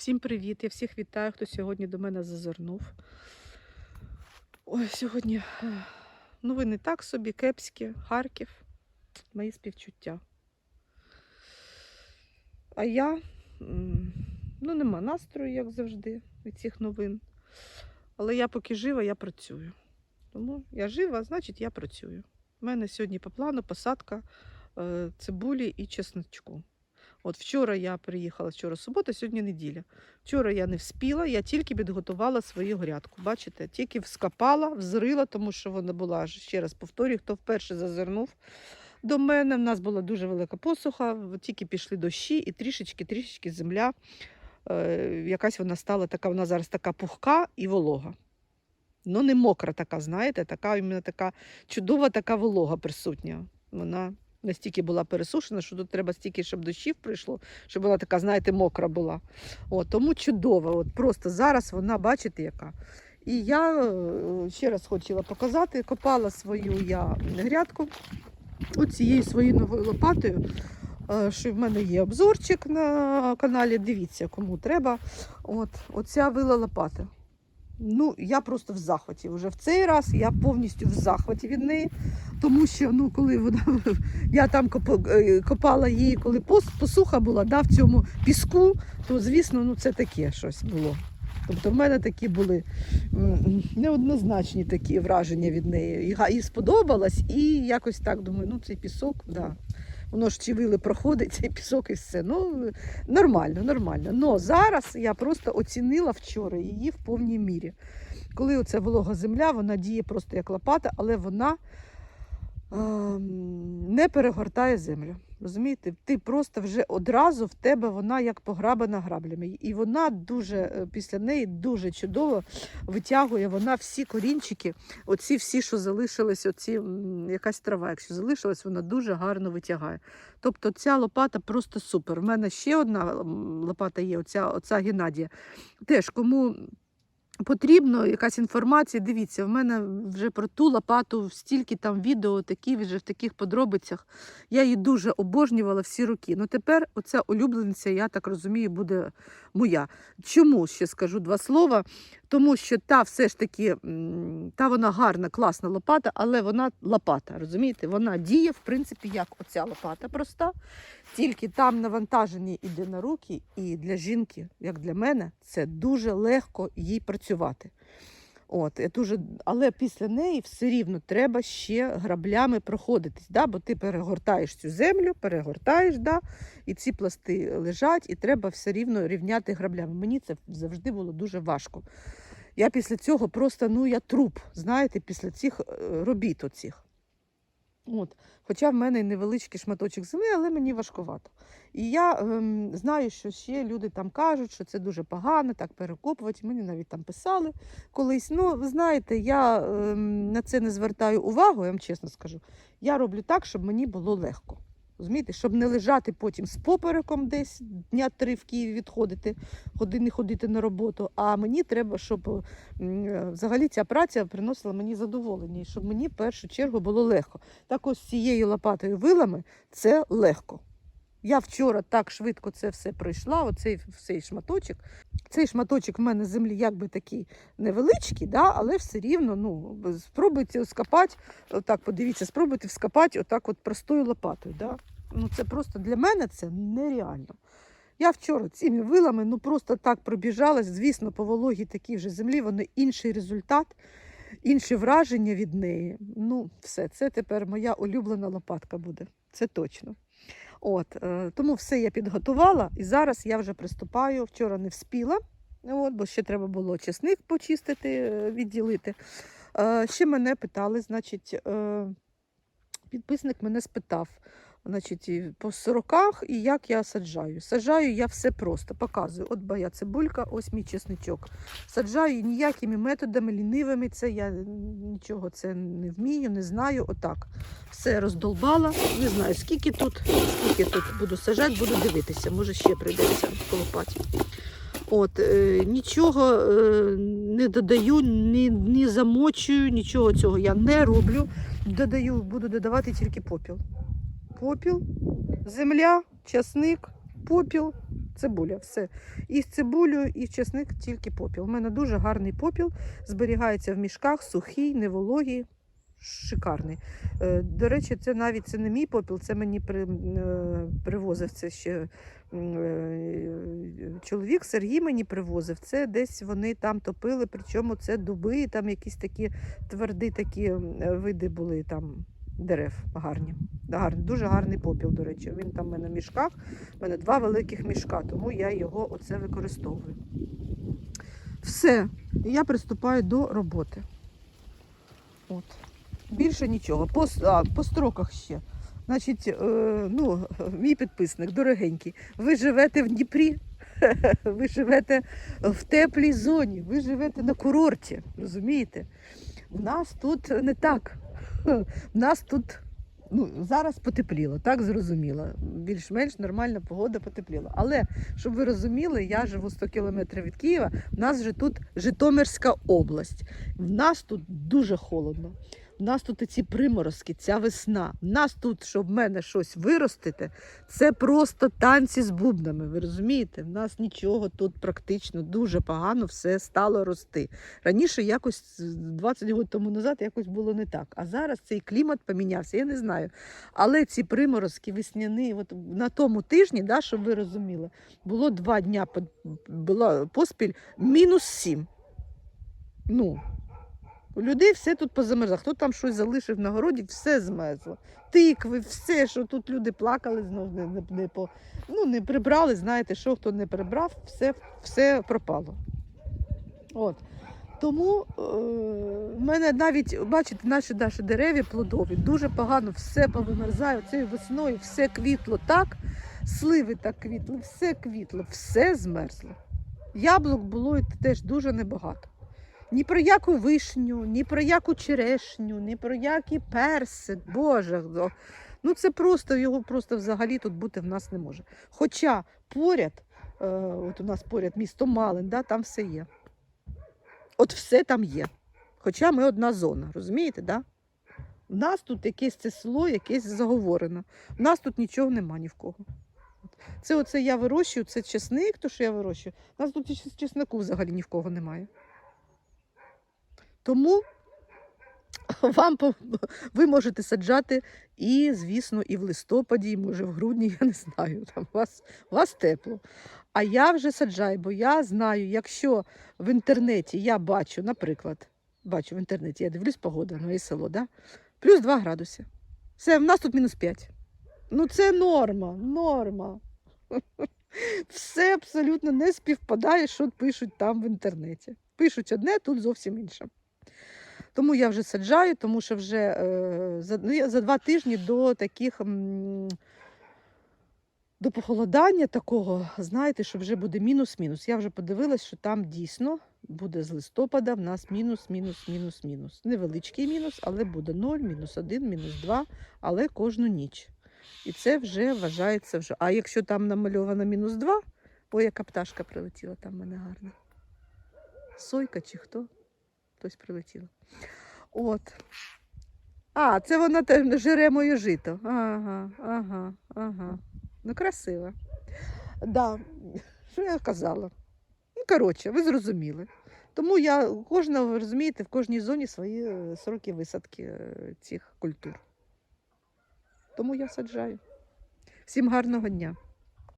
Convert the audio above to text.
Всім привіт! Я всіх вітаю, хто сьогодні до мене зазирнув. Ой, сьогодні е, новини так собі, кепські, Харків, мої співчуття. А я, ну, нема настрою, як завжди, від цих новин. Але я поки жива, я працюю. Тому я жива, значить я працюю. У мене сьогодні по плану посадка е, цибулі і чесночку. От вчора я приїхала, вчора субота, сьогодні неділя. Вчора я не вспіла, я тільки підготувала свою грядку. Бачите, тільки вскопала, взрила, тому що вона була, ще раз повторюю, хто вперше зазирнув до мене. У нас була дуже велика посуха, тільки пішли дощі і трішечки-трішечки земля. Е, якась вона стала така, вона зараз така пухка і волога. Ну, не мокра така, знаєте, така іменно така чудова така волога присутня. Вона настільки була пересушена, що тут треба стільки, щоб дощів прийшло, щоб вона така, знаєте, мокра була. От, тому чудова. От, просто зараз вона, бачите, яка. І я е, ще раз хотіла показати, копала свою я грядку оцією своєю новою лопатою. е, Що в мене є обзорчик на каналі. Дивіться, кому треба. От, оця вила лопата. Ну, я просто в захваті. Вже в цей раз я повністю в захваті від неї. Тому що ну, коли вона, я там е, копала її, коли посуха була да, в цьому піску, то звісно, ну, це таке щось було. Тобто в мене такі були неоднозначні такі враження від неї. І, сподобалось, і якось так думаю, ну цей пісок, да. Воно ж чи вили проходить, цей пісок і все. Ну, нормально, нормально. Но зараз я просто оцінила вчора її в повній мірі. Коли оця волога земля, вона діє просто як лопата, але вона е не перегортає землю. Розумієте, ти просто вже одразу в тебе вона як пограбана граблями. І вона дуже е, після неї дуже чудово витягує вона всі корінчики, оці всі, що залишились, оці якась трава, якщо залишилась, вона дуже гарно витягає. Тобто ця лопата просто супер. У мене ще одна лопата є, оця, оця Геннадія. Теж кому потрібно якась інформація, дивіться, в мене вже про ту лопату стільки там відео, такі вже в таких подробицях. Я її дуже обожнювала всі роки. Ну тепер оця улюблениця, я так розумію, буде моя. Чому ще скажу два слова? Тому що та все ж таки, та вона гарна, класна лопата, але вона лопата, розумієте? Вона діє, в принципі, як оця лопата проста, тільки там навантаження йде на руки, і для жінки, як для мене, це дуже легко їй працювати. От, дуже, але після неї все рівно треба ще граблями проходитись, да? бо ти перегортаєш цю землю, перегортаєш, да? і ці пласти лежать, і треба все рівно рівняти граблями. Мені це завжди було дуже важко. Я після цього просто, ну, я труп, знаєте, після цих е, робіт оцих. От. Хоча в мене невеличкий шматочок землі, але мені важкувато. І я ем, знаю, що ще люди там кажуть, що це дуже погано, так перекопувати. Мені навіть там писали колись. Ну, ви знаєте, я ем, на це не звертаю увагу, я вам чесно скажу. Я роблю так, щоб мені було легко. Розумієте, щоб не лежати потім з попереком десь дня три в Києві відходити, години ходити на роботу. А мені треба, щоб е, взагалі ця праця приносила мені задоволення, і щоб мені в першу чергу було легко. Так ось цією лопатою вилами це легко. Я вчора так швидко це все пройшла, оцей цей шматочок. Цей шматочок в мене землі якби такий невеличкий, да, але все рівно ну, спробуйте скопати, отак подивіться, спробуйте вскопати отак от простою лопатою. Да. Ну, це просто для мене це нереально. Я вчора цими вилами ну, просто так пробіжалась, звісно, по вологій такій вже землі, воно інший результат, інші враження від неї. Ну, все, це тепер моя улюблена лопатка буде. Це точно. От, е, тому все я підготувала, і зараз я вже приступаю. Вчора не вспіла, от, бо ще треба було чесник почистити, е, відділити. Е, ще мене питали, значить, підписник мене спитав. Значить, по сороках і як я саджаю. Саджаю я все просто, показую. От моя цибулька, ось мій чесничок. Саджаю ніякими методами, лінивими. Це я нічого це не вмію, не знаю. Отак. Все роздолбала. Не знаю, скільки тут, скільки тут буду саджати, буду дивитися. Може ще прийдеться колопати. От, е, нічого е, не додаю, ні, ні замочую, нічого цього я не роблю. Додаю, буду додавати тільки попіл. Попіл, земля, часник попіл, цибуля. Все. І з цибулею, і чесник тільки попіл. У мене дуже гарний попіл, зберігається в мішках, сухий, невологий, шикарний. Е, До речі, це навіть це не мій попіл, це мені при, е, привозив це ще е, чоловік Сергій мені привозив. Це десь вони там топили, причому це дуби, там якісь такі тверді такі види були там дерев гарні. Гарний, дуже гарний попіл, до речі. Він там в мене в мішках. У мене два великих мішка, тому я його оце використовую. Все, я приступаю до роботи. От. Більше нічого. По, а, по строках ще. Значить, е, ну, мій підписник, дорогенький, ви живете в Дніпрі, ви живете в теплій зоні, ви живете на курорті, розумієте? В нас тут не так. В нас тут ну, зараз потепліло, так зрозуміло. Більш-менш нормальна погода потепліла. Але щоб ви розуміли, я живу 100 кілометрів від Києва. В нас же тут Житомирська область. В нас тут дуже холодно. В нас тут ці приморозки, ця весна. В нас тут, щоб в мене щось виростити, це просто танці з бубнами. Ви розумієте? В нас нічого тут практично дуже погано все стало рости. Раніше якось 20 років тому назад якось було не так. А зараз цей клімат помінявся, я не знаю. Але ці приморозки весняні, от на тому тижні, да, щоб ви розуміли, було два дня була поспіль мінус сім. Ну, у людей все тут позамерзло. Хто там щось залишив на городі, все змерзло. Тикви, все, що тут люди плакали, знов не, не, не, по, ну, не прибрали, знаєте, що хто не прибрав, все, все пропало. От. Тому е, в мене навіть, бачите, наші, наші дерев'я плодові, дуже погано все повимерзає. Цією весною все квітло так, сливи так квітли, все квітло, все змерзло. Яблук було теж дуже небагато. Ні про яку вишню, ні про яку черешню, ні про який персик. Боже, ну, це просто його просто взагалі тут бути в нас не може. Хоча поряд, е, от у нас поряд місто Малин, да, там все є. От все там є. Хоча ми одна зона, розумієте, да? У нас тут якесь це село, якесь заговорено. У нас тут нічого нема ні в кого. Це оце я вирощую, це чесник, то що я вирощую. У нас тут чеснику взагалі ні в кого немає. Тому вам ви можете саджати і, звісно, і в листопаді, і може в грудні, я не знаю. Там у вас, у вас тепло. А я вже саджаю, бо я знаю, якщо в інтернеті я бачу, наприклад, бачу в інтернеті, я дивлюсь погода, моє село, да? плюс 2 градуси. Все, в нас тут мінус 5. Ну це норма, норма. Все абсолютно не співпадає, що пишуть там в інтернеті. Пишуть одне, тут зовсім інше. Тому я вже саджаю, тому що вже е, за, ну, за два тижні до таких. До похолодання такого, знаєте, що вже буде мінус-мінус. Я вже подивилась, що там дійсно буде з листопада в нас мінус, мінус, мінус, мінус. Невеличкий мінус, але буде 0, мінус 1, мінус 2, але кожну ніч. І це вже вважається вже. А якщо там намальовано мінус 2, ой, яка пташка прилетіла, там в мене гарна. Сойка чи хто? Хтось прилетіла. От. А, це вона теж жере моє жито. Ага, ага, ага. Ну, красиво. Да. Що я казала? Ну, коротше, ви зрозуміли. Тому я кожна, ви розумієте, в кожній зоні свої е, сроки висадки е, цих культур. Тому я саджаю. Всім гарного дня.